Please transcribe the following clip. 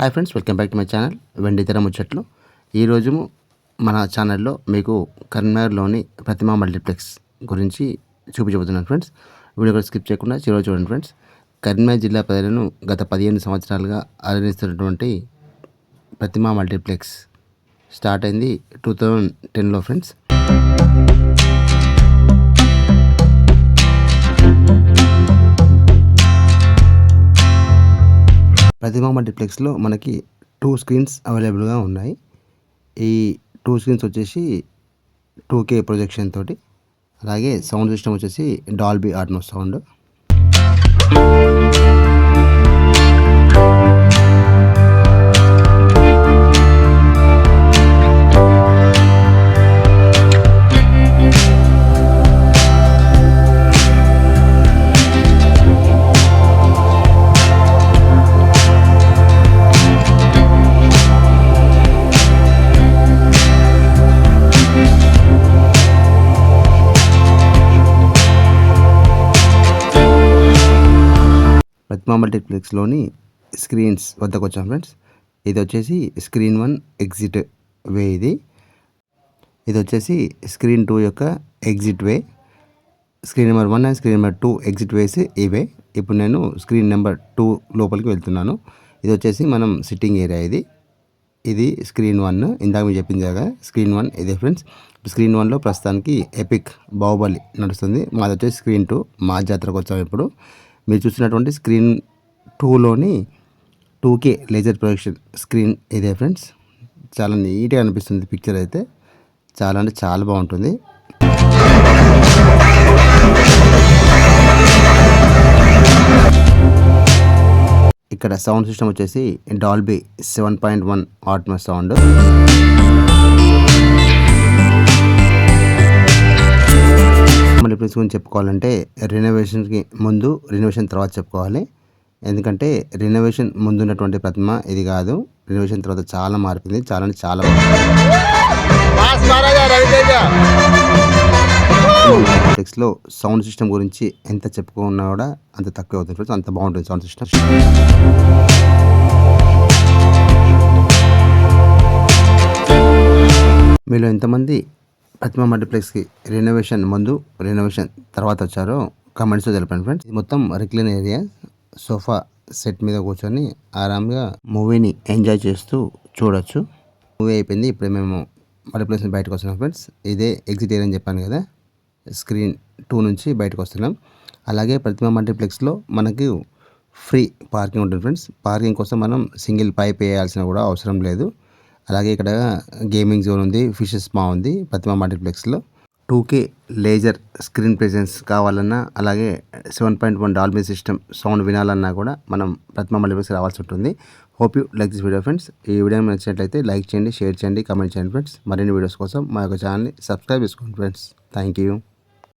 Hi friends welcome back to my channel వెండితెర ముచ్చట్లు. ఈరోజు మన ఛానల్లో మీకు కరీంనగర్లోని ప్రతిమా మల్టీప్లెక్స్ గురించి చూపించబోతున్నాను ఫ్రెండ్స్. వీడియో కూడా స్కిప్ చేయకుండా చివరి చూడండి ఫ్రెండ్స్. కరీంనగర్ జిల్లా ప్రజలను గత పదిహేను సంవత్సరాలుగా ఆదరిస్తున్నటువంటి ప్రతిమా మల్టీప్లెక్స్ స్టార్ట్ అయింది టూ థౌజండ్ టెన్లో ఫ్రెండ్స్. ప్రతిమ మల్టీప్లెక్స్లో మనకి టూ స్క్రీన్స్ అవైలబుల్గా ఉన్నాయి. ఈ టూ స్క్రీన్స్ వచ్చేసి టూ కే ప్రొజెక్షన్ తోటి అలాగే సౌండ్ సిస్టమ్ వచ్చేసి డాల్బీ ఆట్నో సౌండ్. మల్టీప్లెక్స్లోని స్క్రీన్స్ వద్దకు వచ్చాం ఫ్రెండ్స్. ఇది వచ్చేసి స్క్రీన్ వన్ ఎగ్జిట్ వే ఇది. ఇది వచ్చేసి స్క్రీన్ టూ యొక్క exit way. Screen number one and screen number two exit ways ఇవే. ఇప్పుడు నేను స్క్రీన్ నెంబర్ టూ లోపలికి వెళ్తున్నాను. ఇది వచ్చేసి మనం సిట్టింగ్ ఏరియా ఇది. ఇది స్క్రీన్ వన్. ఇందాక మీరు చెప్పింది కదా స్క్రీన్ వన్ ఇదే ఫ్రెండ్స్. స్క్రీన్ వన్లో ప్రస్తుతానికి ఎపిక్ బాహుబలి నడుస్తుంది. మాది వచ్చేసి స్క్రీన్ టూ. మా జాతరకు వచ్చాము ఇప్పుడు. మీరు చూసినటువంటి screen టూలోని two K laser projection screen ఇదే ఫ్రెండ్స్ చాలా నీట్గా అనిపిస్తుంది పిక్చర్ అయితే. చాలా అంటే చాలా బాగుంటుంది. ఇక్కడ సౌండ్ సిస్టమ్ వచ్చేసి Dolby seven point one Atmos sound multiplex గురించి చెప్పుకోవాలంటే రెనోవేషన్కి ముందు రెనోవేషన్ తర్వాత చెప్పుకోవాలి. ఎందుకంటే రెనోవేషన్ ముందు ఉన్నటువంటి ప్రతిమ ఇది కాదు. రెనోవేషన్ తర్వాత చాలా మారిపోయింది చాలా అంటే చాలా మల్టీప్లెక్స్లో సౌండ్ సిస్టమ్ గురించి ఎంత చెప్పుకున్నా కూడా అంత తక్కువ అవుతుంది ఫ్రెండ్స్. అంత బాగుంటుంది సౌండ్ సిస్టమ్ మీలో ఎంతమంది ప్రతిమ మల్టీప్లెక్స్కి రెనోవేషన్ ముందు రెనోవేషన్ తర్వాత వచ్చారో. కమెంట్స్లో తెలిపాను ఫ్రెండ్స్ ఇది మొత్తం రిక్లైన్ ఏరియా సోఫా సెట్ మీద కూర్చొని ఆరామ్గా మూవీని ఎంజాయ్ చేస్తూ చూడొచ్చు. మూవీ అయిపోయింది. ఇప్పుడు మేము మల్టీప్లెక్స్ బయటకు వస్తున్నాం ఫ్రెండ్స్ ఇదే ఎగ్జిట్ ఏరియా అని చెప్పాను కదా. స్క్రీన్ టూ నుంచి బయటకు వస్తున్నాం. అలాగే ప్రతిమ మల్టీప్లెక్స్లో మనకు ఫ్రీ పార్కింగ్ ఉంటుంది ఫ్రెండ్స్ పార్కింగ్ కోసం మనం సింగిల్ పైప్ వేయాల్సిన కూడా అవసరం లేదు. అలాగే ఇక్కడ గేమింగ్ జోన్ ఉంది ఫిషెస్ మా ఉంది Pratima మల్టీప్లెక్స్లో. Two K laser screen presence కావాలన్నా అలాగే seven point one Dolby system sound వినాలన్నా కూడా మనం ప్రతిమ మల్టీప్లెక్స్ రావాల్సి ఉంటుంది. Hope you like this video friends ఈ వీడియో నచ్చినట్లయితే లైక్ చేయండి షేర్ చేయండి కామెంట్ చేయండి ఫ్రెండ్స్ మరిన్ని వీడియోస్ కోసం మా యొక్క ఛానల్ని సబ్స్క్రైబ్ చేసుకోండి ఫ్రెండ్స్ థ్యాంక్ యూ